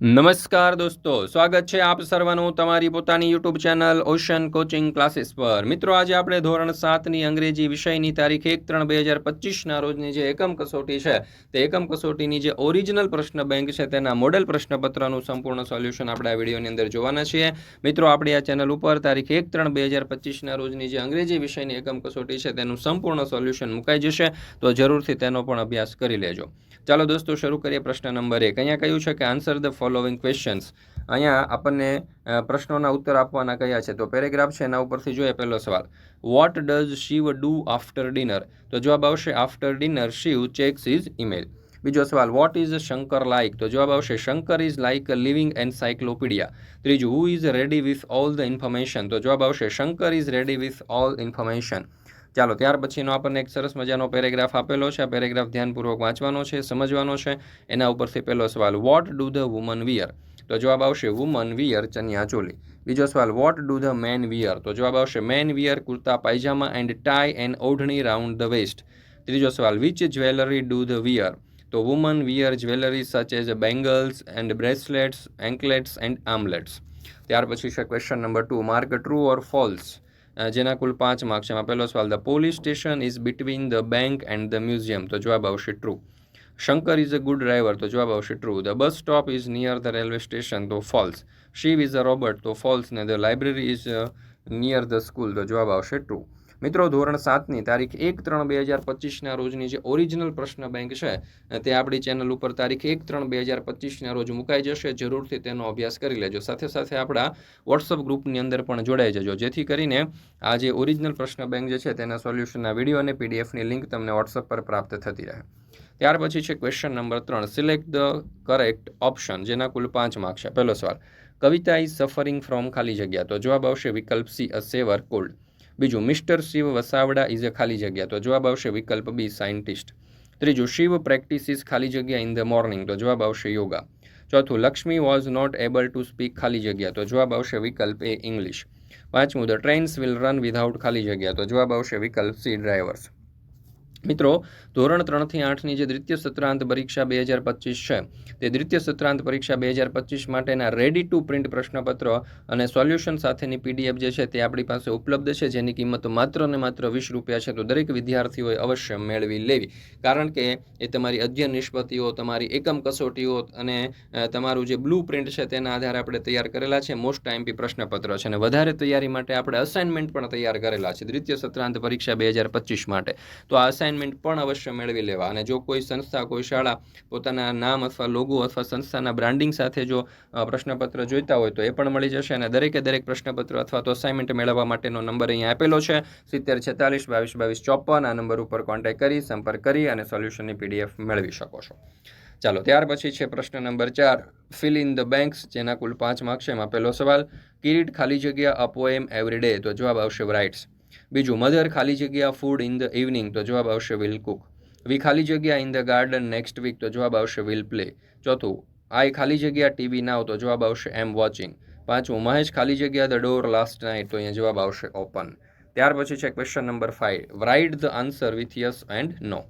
નમસ્કાર દોસ્તો, સ્વાગત છે આપ સર્વનું તમારી પોતાની YouTube channel ocean coaching classes પર. મિત્રો, આજે આપણે ધોરણ સાતની અંગ્રેજી વિષયની તારીખ એક ત્રણ બે હજાર પચીસના રોજની જે એકમ કસોટી છે, તે એકમ કસોટીની જે ઓરિજિનલ પ્રશ્ન બેંક છે, તેના મોડેલ પ્રશ્નપત્રનું સંપૂર્ણ સોલ્યુશન આપણે આ વિડીયોની અંદર જોવાના છીએ. મિત્રો, આપણી આ ચેનલ ઉપર તારીખ એક ત્રણ બે હજાર પચીસના રોજની જે અંગ્રેજી વિષયની એકમ કસોટી છે, તેનું સંપૂર્ણ સોલ્યુશન મુકાઈ જશે, તો જરૂરથી તેનો પણ અભ્યાસ કરી લેજો. ચાલો દોસ્તો, શરૂ કરીએ પ્રશ્ન નંબર એક. અહીંયા કહ્યું છે કે આન્સર ધ ફોલોવિંગ ક્વેશ્ચન્સ અહીંયા આપણને પ્રશ્નોના ઉત્તર આપવાના કયા છે? તો પેરેગ્રાફ છે, એના ઉપરથી જોઈએ પહેલો સવાલ. What does Shiv do after dinner તો જવાબ આવશે after dinner Shiv checks is email બીજો સવાલ વોટ ઇઝ શંકર લાઇક તો જવાબ આવશે Shankar is like a living encyclopedia ત્રીજું who is ready with all the information તો જવાબ આવશે Shankar is ready with all information ચાલો, ત્યાર પછીનો આપણને એક સરસ મજાનો પેરેગ્રાફ આપેલો છે. આ પેરેગ્રાફ ધ્યાનપૂર્વક વાંચવાનો છે, સમજવાનો છે. એના ઉપરથી પહેલો સવાલ what do the woman wear તો જવાબ આવશે વુમન વિયર ચનિયા ચોલી. બીજો સવાલ what do the men wear તો જવાબ આવશે men wear kurta, pyjama and tie and odhni round the waist ત્રીજો સવાલ which jewellery do the wear તો woman wear jewellery such as bangles and bracelets anklets and armlets ત્યાર પછી છે question number two mark true or false જેના કુલ પાંચ mark છે. એમાં પહેલો સવાલ the police station is between the bank and the museum તો જવાબ આવશે true Shankar is a good driver તો જવાબ આવશે true the bus stop is near the railway station તો false Shiv is a robber તો ફોલ્સ ને the library is near the school તો જવાબ આવશે ટ્રુ મિત્રો, ધોરણ સાતની તારીખ એક ત્રણ બે હજાર પચીસના રોજની જે ઓરિજિનલ પ્રશ્ન બેંક છે, તે આપણી ચેનલ ઉપર તારીખ એક ત્રણ બે હજાર પચીસના રોજ મુકાઈ જશે. જરૂરથી તેનો અભ્યાસ કરી લેજો. સાથે સાથે આપણા વોટ્સઅપ ગ્રુપની અંદર પણ જોડાઈ જજો. જેથી કરીને આ જે ઓરિજિનલ પ્રશ્ન બેંક જે છે, તેના સોલ્યુશનના વીડિયો અને પીડીએફની લિંક તમને વોટ્સઅપ પર પ્રાપ્ત થતી રહે. ત્યાર પછી છે ક્વેશ્ચન નંબર ત્રણ. સિલેક્ટ ધ કરેક્ટ ઓપ્શન જેના કુલ પાંચ માર્ક છે. પહેલો સવાલ. કવિતા ઇઝ સફરિંગ ફ્રોમ ખાલી જગ્યા. તો જવાબ આવશે વિકલ્પ સી અ સેવર કોલ્ડ બીજું, mister Shiv Vasavada is a ખાલી જગ્યા. તો જવાબ આવશે વિકલ્પ બી, સાયન્ટિસ્ટ. ત્રીજું, શિવ પ્રેક્ટિસિસ ખાલી જગ્યા ઇન ધ મોર્નિંગ તો જવાબ આવશે યોગા. ચોથું, Lakshmi was not able to speak ખાલી જગ્યા. તો જવાબ આવશે વિકલ્પ એ, ઇંગ્લિશ. પાંચમું the trains will run without ખાલી જગ્યા. તો જવાબ આવશે વિકલ્પ સી ડ્રાઈવર્સ મિત્રો, ધોરણ ત્રણથી આઠની જે દ્વિતીય સત્રાંત પરીક્ષા બે હજાર પચીસ છે, તે દ્વિતીય સત્રાંત પરીક્ષા બે હજાર પચીસ માટેના રેડી ટુ પ્રિન્ટ પ્રશ્નપત્ર અને સોલ્યુશન સાથેની પીડીએફ જે છે તે આપણી પાસે ઉપલબ્ધ છે, જેની કિંમત માત્ર ને માત્ર વીસ રૂપિયા છે, તો દરેક વિદ્યાર્થીઓએ અવશ્ય મેળવી લેવી. કારણ કે એ તમારી અધ્યયન નિષ્પતિઓ તમારી એકમ કસોટીઓ અને તમારું જે બ્લુ પ્રિન્ટ છે તેના આધારે આપણે તૈયાર કરેલા છે મોસ્ટ આઈએમપી પ્રશ્નપત્ર છે અને વધારે તૈયારી માટે આપણે અસાઇનમેન્ટ પણ તૈયાર કરેલા છે, દ્વિતીય સત્રાંત પરીક્ષા બે હજાર પચીસ માટે. તો આ અસાઇનમેન્ટ પણ અવશ્ય મેળવી લેવા. અને જો કોઈ સંસ્થા, કોઈ શાળા પોતાના નામ અથવા લોગો અથવા સંસ્થાના બ્રાન્ડિંગ સાથે જો પ્રશ્નપત્ર જોઈતા હોય તો એ પણ મળી જશે અને દરેકે દરેક પ્રશ્નપત્ર અથવા તો અસાઇનમેન્ટ મેળવવા માટેનો નંબર અહીંયા આપેલો છે. સિત્તેર છેતાલીસ, બાવીસ બાવીસ, ચોપન આ નંબર ઉપર કોન્ટેક્ટ કરી, સંપર્ક કરી અને સોલ્યુશનની પીડીએફ મેળવી શકો છો. ચાલો, ત્યાર પછી છે પ્રશ્ન નંબર ચાર. ફિલ ઇન ધ બેંક્સ જેના કુલ પાંચ માર્ક્સ એમાં પહેલો સવાલ. કિરીટ ખાલી જગ્યા અ પોએમ એવરી ડે તો જવાબ આવશે રાઇટ્સ બીજું, મધર ખાલી જગ્યા ફૂડ ઇન ધ ઇવનિંગ તો જવાબ આવશે વિલ કુક વી ખાલી જગ્યા in the garden next week તો જવાબ આવશે વિલ પ્લે ચોથું આઈ ખાલી જગ્યા ટીવી નાવ તો જવાબ આવશે એમ વોચિંગ પાંચમું, મહેશ ખાલી જગ્યા ધ ડોર લાસ્ટ નાઇટ તો અહીંયા જવાબ આવશે ઓપન ત્યાર પછી છે question number five write the answer with yes and no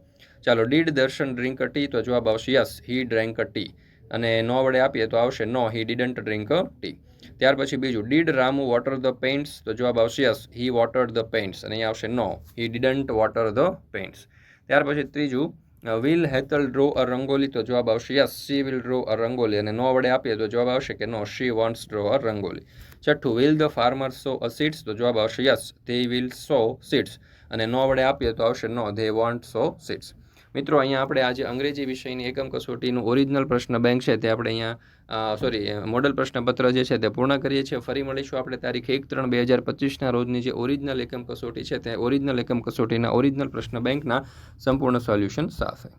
ચાલો ડીડ દર્શન ડ્રિંક ટી તો જવાબ આવશે યસ હી ડ્રેન્ક ટી અને નો વડે આપીએ તો આવશે no he didn't drink a T ત્યાર પછી બીજું did Ramu water the paints તો જવાબ આવશે yes he water the paints અને અહીંયા આવશે no he didn't water the paints ત્યાર પછી ત્રીજું will Hetal draw a rangoli તો જવાબ આવશે yes she will draw a rangoli અને નો વડે આપીએ તો જવાબ આવશે કે no she wants draw a rangoli છઠ્ઠું will the farmer sow a seeds તો જવાબ આવશે yes they will sow seeds અને નો વડે આપીએ તો આવશે no they won't sow seeds મિત્રો, અહીંયા આપણે આજે અંગ્રેજી વિષયની એકમ કસોટીનું ઓરિજિનલ પ્રશ્ન બેંક છે તે આપણે અહીંયા સોરી મોડલ પ્રશ્નપત્ર જે છે તે પૂર્ણ કરીએ છીએ. ફરી મળીશું આપણે તારીખ એક ત્રણ બે હજાર પચીસના રોજની જે ઓરિજિનલ એકમ કસોટી છે તે ઓરિજિનલ એકમ કસોટીના ઓરિજિનલ પ્રશ્ન બેંકના સંપૂર્ણ સોલ્યુશન સાથે.